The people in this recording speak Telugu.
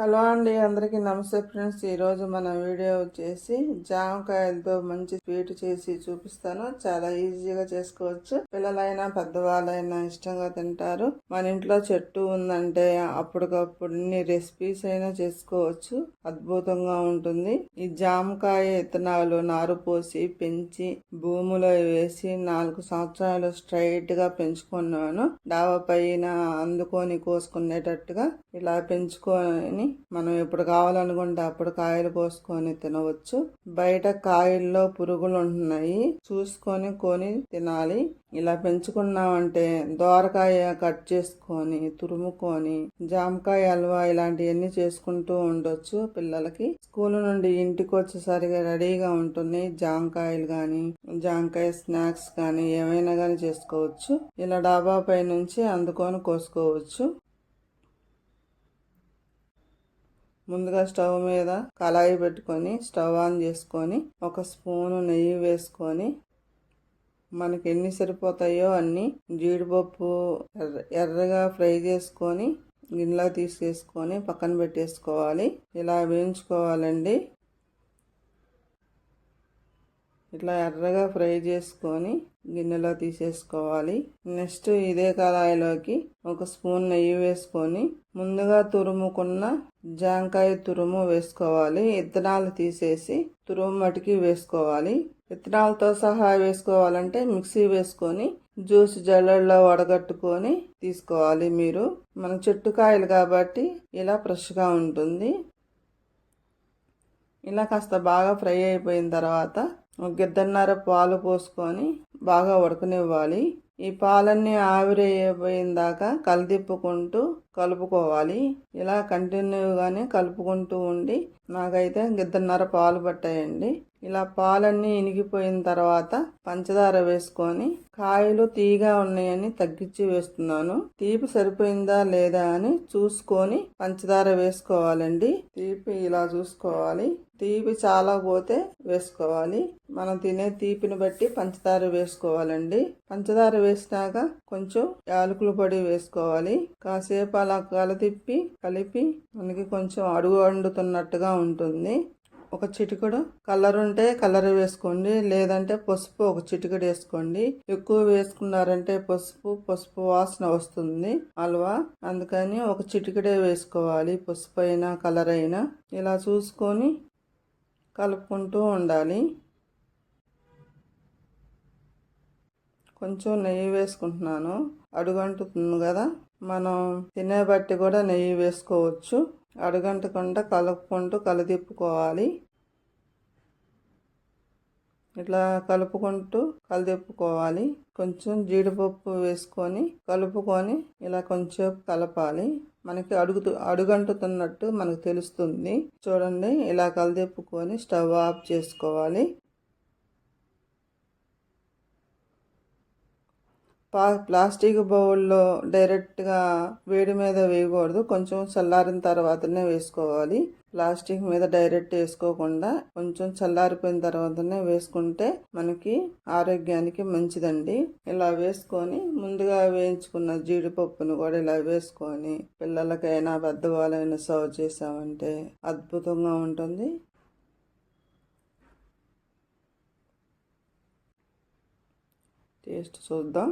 హలో అండి అందరికీ నమస్తే ఫ్రెండ్స్. ఈరోజు మన వీడియో వచ్చేసి జామకాయలతో మంచి స్వీట్ చేసి చూపిస్తాను. చాలా ఈజీగా చేసుకోవచ్చు. పిల్లలైనా పెద్దవాళ్ళైనా ఇష్టంగా తింటారు. మన ఇంట్లో చెట్టు ఉందంటే అప్పటికప్పుడు రెసిపీస్ అయినా చేసుకోవచ్చు. అద్భుతంగా ఉంటుంది. ఈ జామకాయ ఇత్తనాలు నారు పోసి పెంచి భూమిలో వేసి నాలుగు సంవత్సరాలు స్ట్రైట్గా పెంచుకున్నాను. డాబా పైన అందుకొని కోసుకునేటట్టుగా ఇలా పెంచుకొని మనం ఎప్పుడు కావాలనుకుంటే అప్పుడు కాయలు కోసుకొని తినవచ్చు. బయట కాయల్లో పురుగులు ఉంటున్నాయి. చూసుకొని కొని తినాలి. ఇలా పెంచుకున్నామంటే దోరకాయ కట్ చేసుకొని తురుముకొని జామకాయ హల్వా ఇలాంటివన్నీ చేసుకుంటూ ఉండొచ్చు పిల్లలకి. స్కూల్ నుండి ఇంటికి వచ్చేసరిగా రెడీగా ఉంటుంది జామకాయలు కానీ జామకాయ స్నాక్స్ కానీ ఏమైనా కానీ చేసుకోవచ్చు. ఇలా డాబా పై నుంచి అందుకొని కోసుకోవచ్చు. ముందుగా స్టవ్ మీద కళాయి పెట్టుకొని స్టవ్ ఆన్ చేసుకొని ఒక స్పూను నెయ్యి వేసుకొని మనకి ఎన్ని సరిపోతాయో అన్ని జీడిపప్పు ఎర్ర ఎర్రగా ఫ్రై చేసుకొని గిన్నెలో తీసేసుకొని పక్కన పెట్టేసుకోవాలి. ఇలా వేయించుకోవాలండి. ఇట్లా ఎర్రగా ఫ్రై చేసుకొని గిన్నెలో తీసేసుకోవాలి. నెక్స్ట్ ఇదే కళాయిలోకి ఒక స్పూన్ నెయ్యి వేసుకొని ముందుగా తురుముకున్న జాంకాయ తురుము వేసుకోవాలి. ఇత్తనాలు తీసేసి తురుము మటుకి వేసుకోవాలి. విత్తనాలతో సహా వేసుకోవాలంటే మిక్సీ వేసుకొని జ్యూస్ జల్లల్లో వడగట్టుకొని తీసుకోవాలి మీరు. మన చెట్టు కాయలు కాబట్టి ఇలా ఫ్రెష్గా ఉంటుంది. ఇలా కాస్త బాగా ఫ్రై అయిపోయిన తర్వాత గిద్దన్నర పాలు పోసుకొని బాగా ఉడకనివ్వాలి. ఈ పాలన్నీ ఆవిరైపోయిన దాకా కలిదిప్పుకుంటూ కలుపుకోవాలి. ఇలా కంటిన్యూగానే కలుపుకుంటూ ఉండి నాకైతే గిద్దన్నర పాలు పట్టాయండి. ఇలా పాలన్నీ ఇనిగిపోయిన తర్వాత పంచదార వేసుకొని కాయలు తీగా ఉన్నాయని తగ్గించి వేస్తున్నాను. తీపి సరిపోయిందా లేదా అని చూసుకొని పంచదార వేసుకోవాలండి. తీపి ఇలా చూసుకోవాలి. తీపి చాలా పోతే వేసుకోవాలి. మనం తినే తీపిని బట్టి పంచదార వేసుకోవాలండి. పంచదార వేసినాక కొంచెం యాలకుల పొడి వేసుకోవాలి. కాసేపు అలా కలతిప్పి కలిపి మనకి కొంచెం అడుగు వండుతున్నట్టుగా ఉంటుంది. ఒక చిటికడు కలర్ ఉంటే కలర్ వేసుకోండి లేదంటే పసుపు ఒక చిటికడు వేసుకోండి. ఎక్కువ వేసుకున్నారంటే పసుపు పసుపు వాసన వస్తుంది హల్వా అందుకని ఒక చిటికడే వేసుకోవాలి పసుపు అయినా కలర్ అయినా. ఇలా చూసుకొని కలుపుకుంటూ ఉండాలి. కొంచెం నెయ్యి వేసుకుంటున్నాను. అడుగంటుతుంది కదా. మనం తినే బట్టి కూడా నెయ్యి వేసుకోవచ్చు. అడుగంటకుండా కలుపుకుంటూ కలదిప్పుకోవాలి. ఇట్లా కలుపుకుంటూ కలదిప్పుకోవాలి. కొంచెం జీడిపప్పు వేసుకొని కలుపుకొని ఇలా కొంచెం కలపాలి. మనకి అడుగుతూ అడుగంటుతున్నట్టు మనకు తెలుస్తుంది. చూడండి ఇలా కలదిప్పుకొని స్టవ్ ఆఫ్ చేసుకోవాలి. పా ప్లాస్టిక్ బౌల్లో డైరెక్ట్గా వేడి మీద వేయకూడదు. కొంచెం చల్లారిన తర్వాతనే వేసుకోవాలి. ప్లాస్టిక్ మీద డైరెక్ట్ వేసుకోకుండా కొంచెం చల్లారిపోయిన తర్వాతనే వేసుకుంటే మనకి ఆరోగ్యానికి మంచిదండి. ఇలా వేసుకొని ముందుగా వేయించుకున్న జీడిపప్పును కూడా ఇలా వేసుకొని పిల్లలకైనా పెద్దవాళ్ళైనా సర్వ్ చేసామంటే అద్భుతంగా ఉంటుంది. టేస్ట్ చూద్దాం.